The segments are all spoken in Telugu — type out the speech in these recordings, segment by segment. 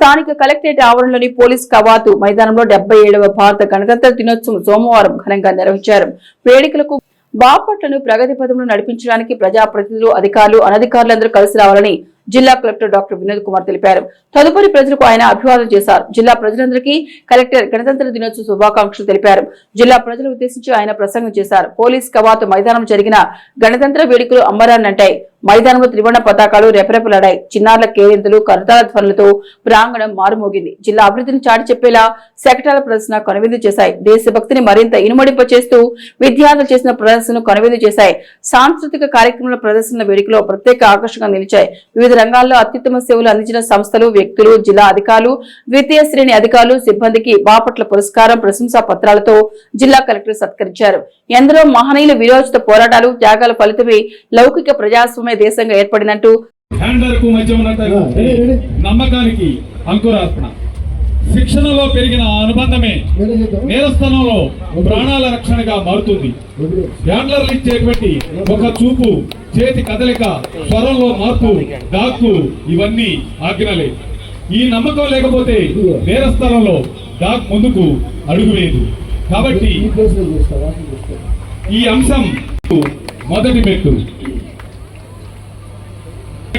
స్థానిక కలెక్టరేట్ ఆవరణలోని పోలీస్ కవాతు మైదానంలో డెబ్బై ఏడవ భారత గణతంత్ర దినోత్సవం సోమవారం ఘనంగా నిర్వహించారు. వేడుకలకు బాపట్లను ప్రగతి పదంలో నడిపించడానికి ప్రజాప్రతినిధులు అధికారులు అనధికారులందరూ కలిసి రావాలని జిల్లా కలెక్టర్ డాక్టర్ వినోద్ కుమార్ తెలిపారు. తదుపరి ప్రజలకు ఆయన అభివాదం చేశారు. జిల్లా ప్రజలందరికీ కలెక్టర్ గణతంత్ర దినోత్సవ శుభాకాంక్షలు తెలిపారు. జిల్లా ప్రజలు ఉద్దేశించి ఆయన ప్రసంగం చేశారు. పోలీస్ కవాతు మైదానం జరిగిన గణతంత్ర వేడుకలు అమ్మరాన్నంటాయి మైదానంలో త్రివర్ణ పతాకాలు రెపరెపలాడాయి. చిన్నారుల కేరింతలు కరతాల ధ్వనులతో ప్రాంగణం మారుమోగింది. జిల్లా అభివృద్ధిని చాటి చెప్పేలా శకటాల ప్రదర్శన కనువిందు చేశాయి. దేశభక్తిని మరింత ఇనుమడింప చేస్తూ విద్యార్థులు చేసిన ప్రదర్శనను కనువిందు చేశాయి. సాంస్కృతిక కార్యక్రమాల ప్రదర్శన వేడుకలో ప్రత్యేక ఆకర్షణగా నిలిచాయి. వివిధ రంగాల్లో అత్యుత్తమ సేవలు అందించిన సంస్థలు వ్యక్తులు జిల్లా అధికారులు ద్వితీయ శ్రేణి అధికారులు సిబ్బందికి బాపట్ల పురస్కారం ప్రశంసా పత్రాలతో జిల్లా కలెక్టర్ సత్కరించారు. ఎందరో మహనీయుల విరోచిత పోరాటాలు త్యాగాల ఫలితమే లౌకిక ప్రజాస్వామ్య దేశంగా ఏర్పడినట్టు నమ్మకానికి అంకురార్పణ. శిక్షణలో పెరిగిన అనుబంధమే నేరస్థలంలో ప్రాణాల రక్షణగా మారుతుంది. హ్యాండ్లర్లు ఇచ్చేటువంటి ఒక చూపు చేతి కదలిక స్వరంలో మార్పు దాక్కు ఇవన్నీ ఆజ్ఞలే. ఈ నమ్మకం లేకపోతే నేరస్థలంలో డాక్ ముందుకు అడుగు వేయదు. కాబట్టి ఈ అంశం మొదటి మెట్టు.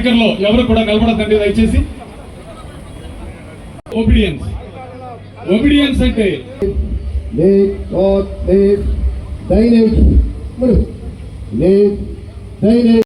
దగ్గరలో ఎవరు కూడా నిలబడద్దండి దయచేసి. ఒబిడియన్స్ ఒబిడియన్స్ అంటే Leef,